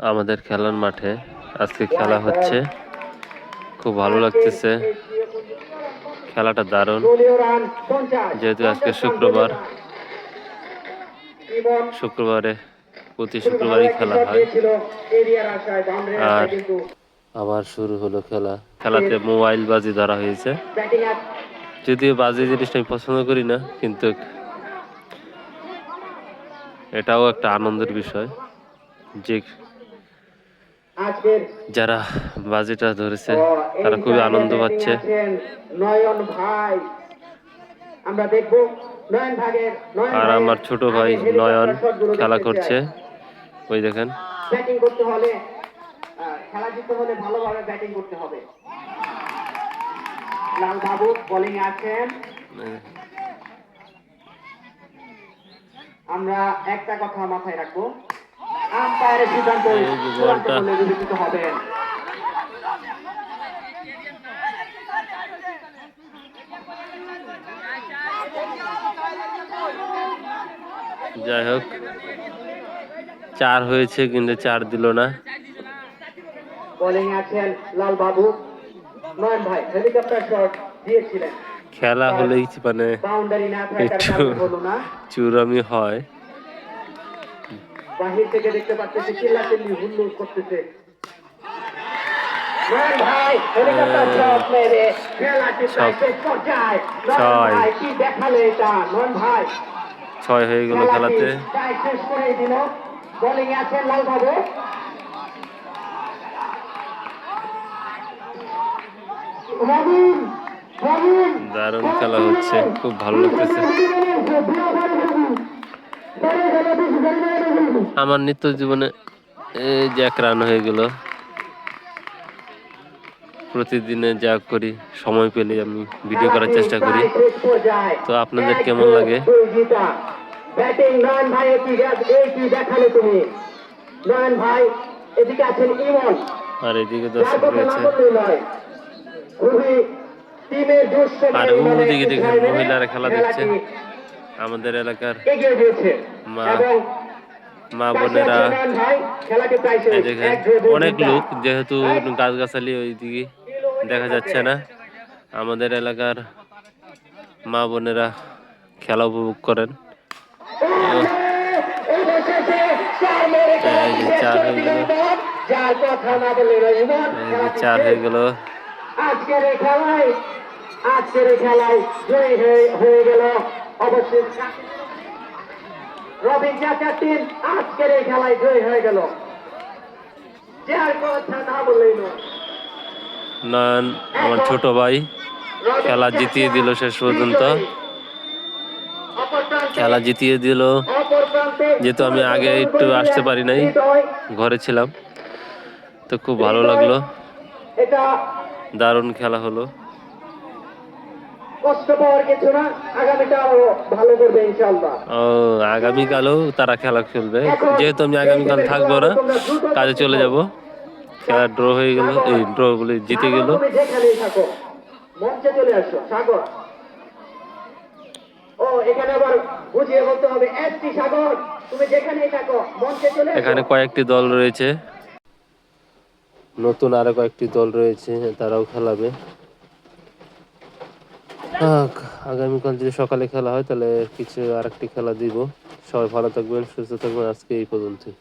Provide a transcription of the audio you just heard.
আমাদের খেলার মাঠে। আজকে খেলা হচ্ছে। খুব ভালো লাগতেছে। খেলাটা দারুণ। যেহেতু আজকে শুক্রবার। শুক্রবারে প্রতি শুক্রবারই খেলা হয়। আর আবার শুরু হলো খেলা। খেলাতে মোবাইল বাজি ধরা হয়েছে। যদিও বাজি জিনিসটা আমি পছন্দ করি না, কিন্তু এটাও একটা আনন্দের বিষয়। যে যারা বাজিটা ধরেছে তারা খুবই আনন্দ পাচ্ছে। নয়ন ভাই। আমরা দেখব নয়ন ভাগের আর আমার ছোট ভাই নয়ন খেলা করছে। ওই দেখেন। ব্যাটিং করতে হলে খেলা জিততে হলে ভালোভাবে ব্যাটিং করতে হবে। লাল বাবু বোলিং আছেন। আমরা একটা কথা মাথায় রাখব। আম্পায়ারের সিদ্ধান্ত চূড়ান্ত বলে বিবেচিত হবেন যাই হোক চার হয়েছে কিন্তু চার দিল না। বোলিং আছেন লাল বাবু নয়ন ভাই হেলিকপ্টার শট দিয়েছিলেন। খেলা হলেই মানে একটু চুরামি হয়। বাহির থেকে দেখতে করতেছে ভাই হেলিকপ্টার শট মেরে খেলাটি প্রায় শেষ পর্যায়ে ছয়। ভাই কি দেখালে এটা নয়ন ভাই ছয় হয়ে গেল খেলাতে শেষ করে দিল বোলিং আছেন লাল বাবু রবিন রবিন দারুণ খেলা হচ্ছে খুব ভালো লাগতেছে আমার নিত্য জীবনে এক রান হয়ে গেল। প্রতিদিনে যা করি সময় পেলে আমি ভিডিও করার চেষ্টা করি। তো আপনাদের কেমন লাগে? ব্যাটিং নয়ন ভাই কি এই দেখালে তুমি। নয়ন ভাই এদিকে আছেন ইমন। আর এদিকে দর্শক রয়েছে। আর ওদিকে দেখেন মহিলারা খেলা দেখছে। আমাদের এলাকার মা- মা বোনেরা দেখেন অনেক লোক যেহেতু গাছগাছালি ওইদিকে দেখা যাচ্ছে না। আমাদের এলাকার মা বোনেরা খেলা উপভোগ করেন। চার হয়ে গেল। চার হয়ে গেল। আজকের খেলায় আজকের খেলায় জয়ী হয়ে গেল অবশ্যই। রবিন চাচার টিম আজকের এই খেলায় জয়ী হয়ে গেল। যার কথা না বললেই নয়ন আমার ছোট ভাই খেলা জিতিয়ে দিল শেষ পর্যন্ত। খেলা জিতিয়ে দিল। যেহেতু আমি আগে একটু আসতে পারি নাই। ঘরে ছিলাম। তো খুব ভালো লাগল। দারুণ খেলা হলো। কষ্ট পাওয়ার কিছু না আগামীটা ভালো করবে ইনশাআল্লাহ। ও আগামীকালও তারা খেলা খেলবে। যেহেতু আমি আগামীকাল থাকব না কাজে চলে যাব। খেলা ড্র হয়ে গেল এই ড্র বলে জিতে গেল। মঞ্চে চলে আসো সাগর। এখানে কয়েকটি দল রয়েছে। নতুন আরও কয়েকটি দল রয়েছে তারাও খেলাবে। আগামীকাল যদি সকালে খেলা হয়, তাহলে কিছু আর একটি খেলা দিব। সবাই ভালো থাকবেন, সুস্থ থাকবেন। আজকে এই পর্যন্তই।